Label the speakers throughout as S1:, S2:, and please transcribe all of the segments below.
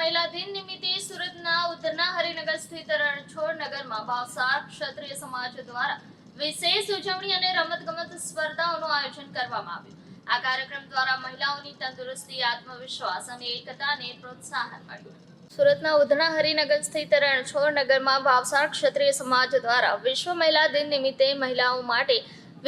S1: મહિલા દિન નિમિત્તે સુરતના ઉધના હરિનગર સ્થિત રણછોડ નગરમાં ભાવસાર ક્ષત્રિય સમાજ દ્વારા વિશેષ ઉજવણી અને રમતગમત સ્પર્ધાઓનું આયોજન કરવામાં આવ્યું. આ કાર્યક્રમ દ્વારા મહિલાઓની તંદુરસ્તી, આત્મવિશ્વાસ અને એકતાને પ્રોત્સાહન મળ્યું. સુરતના ઉધના હરિનગર સ્થિત રણછોડ નગરમાં ભાવસાર ક્ષત્રિય સમાજ દ્વારા વિશ્વ મહિલા દિન નિમિત્તે મહિલાઓ માટે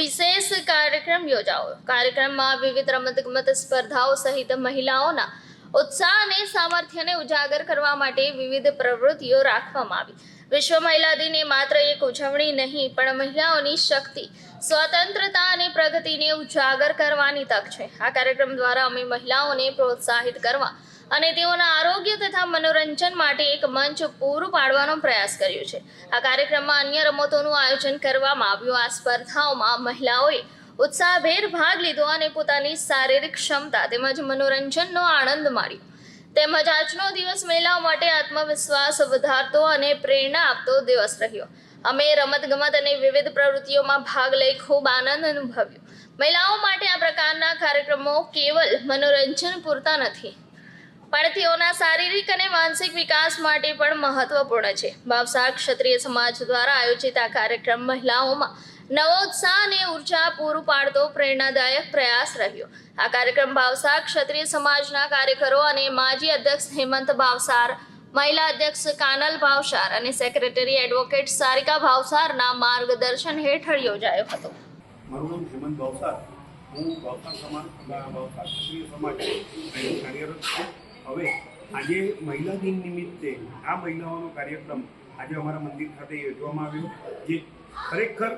S1: વિશેષ કાર્યક્રમ યોજાયો. કાર્યક્રમમાં વિવિધ રમતગમત સ્પર્ધાઓ સહિત મહિલાઓના ઉત્સાહ અને સામર્થ્યને ઉજાગર કરવા માટે વિવિધ પ્રવૃત્તિઓ રાખવામાં આવી. વિશ્વ મહિલા દિન માત્ર એક ઉજવણી નહીં, પણ મહિલાઓની શક્તિ, સ્વતંત્રતા અને પ્રગતિને ઉજાગર કરવાની તક છે. આ કાર્યક્રમ દ્વારા અમે મહિલાઓને પ્રોત્સાહિત કરવા અને તેઓના આરોગ્ય તથા મનોરંજન માટે એક મંચ પૂરું પાડવાનો પ્રયાસ કર્યો છે. આ કાર્યક્રમમાં અન્ય રમતોનું આયોજન કરવામાં આવ્યું. આ સ્પર્ધાઓમાં મહિલાઓએ ઉત્સાહભેર ભાગ લીધો અને પોતાની શારીરિક ક્ષમતા તેમજ મનોરંજનનો આનંદ માણ્યો. તેમજ આજનો દિવસ મહિલાઓ માટે આત્મવિશ્વાસ વધારતો અને પ્રેરણા આપતો દિવસ રહ્યો. અમે રમતગમત અને વિવિધ પ્રવૃત્તિઓમાં ભાગ લઈ ખૂબ આનંદ અનુભવ્યો. મહિલાઓ માટે આ પ્રકારના કાર્યક્રમો કેવલ મનોરંજન પૂરતા નથી, પણ તેઓના શારીરિક અને માનસિક વિકાસ માટે પણ મહત્વપૂર્ણ છે. ભાવસાર ક્ષત્રિય સમાજ દ્વારા આયોજિત આ કાર્યક્રમ મહિલાઓમાં નવો ઉત્સાહ અને ઊર્જા પૂરું પાડતો પ્રેરણાદાયક પ્રયાસ રહ્યો. આ કાર્યક્રમ ભાવસાર ક્ષત્રિય સમાજના કાર્યકરો અને માજી અધ્યક્ષ હેમંત ભાવસાર, મહિલા અધ્યક્ષ કાનલ ભાવસાર અને સેક્રેટરી એડવોકેટ સારિકા ભાવસારના માર્ગદર્શન હેઠળ યોજાયો હતો.
S2: મારું નામ હેમંત ભાવસાર. હું ભાવસાર સમાજ કાર્યરત છું. હવે આજે મહિલા દિન નિમિત્તે આ મહિલાઓનો કાર્યક્રમ આજે અમારા મંદિર ખાતે યોજવામાં આવ્યો, જે ખરેખર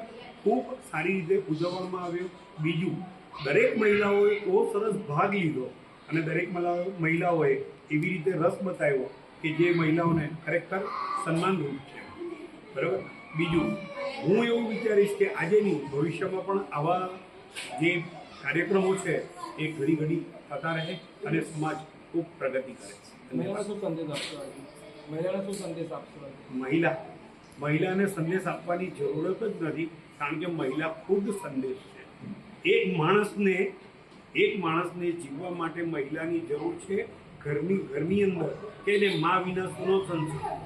S2: ખૂબ સારી રીતે ઉજવવામાં આવ્યો. બીજું દરેક મહિલાઓએ બહુ સરસ ભાગ લીધો અને દરેક મહિલાઓ મહિલાઓએ એવી રીતે રસ બતાવ્યો કે જે મહિલાઓને ખરેખર સન્માનરૂપ છે. બરાબર? બીજું હું એવું વિચારીશ કે આજે નહીં ભવિષ્યમાં પણ આવા જે કાર્યક્રમો છે એ ઘડી ઘડી થતા રહે અને સમાજ ખૂબ પ્રગતિ કરે
S3: મહિલા શું સંદેશ આપશો? મહિલાને શું સંદેશ આપશો
S2: મહિલા. મહિલાને સંદેશ આપવાની જરૂરત જ નથી, કારણ કે મહિલા ખુદ સંદેશ છે. એક માણસને એક માણસને જીવવા માટે મહિલાની જરૂર છે ઘરની ઘરની અંદર, કે એને મા વિના સુનો સંસાર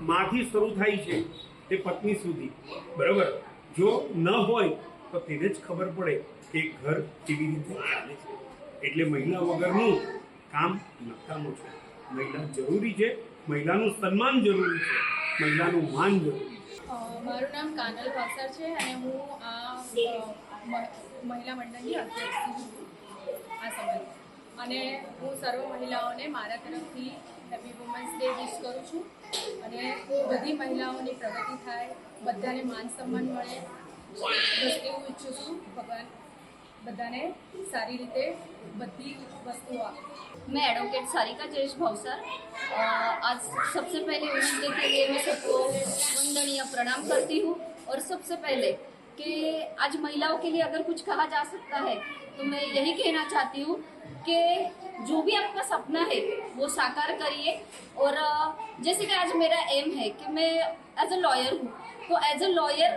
S2: માથી શરૂ થાય છે તે પત્ની સુધી, બરાબર? જો ન હોય, તો તેને જ ખબર પડે કે ઘર કેવી રીતે ચાલે છે. એટલે મહિલા વગરનું કામ નકામું છે. મહિલા જરૂરી છે, મહિલાનું સન્માન જરૂરી છે. મહિલાનું માન
S4: મારું નામ કાનલ ભાસર છે અને હું આ મહિલા મંડળની અધ્યક્ષ છું. આ સમય. અને હું સર્વ મહિલાઓને મારા તરફથી હેપી વુમન્સ ડે વિશ કરું છું. અને બધી મહિલાઓની પ્રગતિ થાય, બધાને માન સન્માન મળે. બસ ઈચ્છું છું, ભગવાન. બધાને સારી રીતે બધી વસ્તુઓ આપે
S5: मैं एडवोकेट सारिका जयेश भावसर अ, आज सबसे पहले वुमेंस डे के लिए मैं सबको वंदनीय प्रणाम करती हूँ और सबसे पहले कि आज महिलाओं के लिए अगर कुछ कहा जा सकता है तो मैं यही कहना चाहती हूँ कि जो भी आपका सपना है वो साकार करिए और अ, जैसे कि आज मेरा एम है कि मैं एज अ लॉयर हूँ तो एज अ लॉयर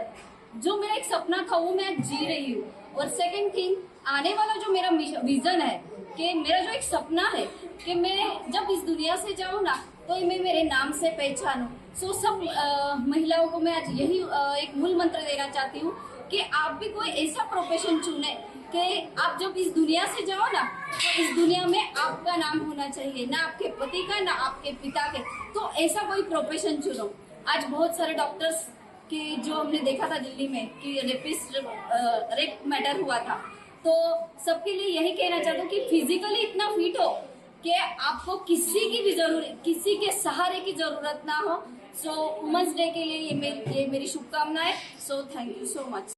S5: जो मेरा एक सपना था वो मैं जी रही हूँ। और सेकंड थिंग आने वाला जो मेरा विजन है कि मेरा जो एक सपना है कि मैं जब इस दुनिया से जाऊँ ना तो मैं मेरे नाम से पहचानूं। सो सब अ, महिलाओं को मैं आज यही अ, एक मूल मंत्र देना चाहती हूँ कि आप भी कोई ऐसा प्रोफेशन चुने कि आप जब इस दुनिया से जाओ ना तो इस दुनिया में आपका नाम होना चाहिए ना आपके पति का ना आपके पिता के। तो ऐसा कोई प्रोफेशन चुनो। आज बहुत सारे डॉक्टर्स कि जो हमने देखा था दिल्ली में कि रेपिस्ट रेप मैटर हुआ था। तो सबके लिए यही कहना चाहता हूँ कि फिजिकली इतना फिट हो कि आपको किसी की भी ज़रूरत किसी के सहारे की ज़रूरत ना हो। सो वुमेंस डे के लिए ये मेरी ये मेरी शुभकामनाएँ। So thank you so much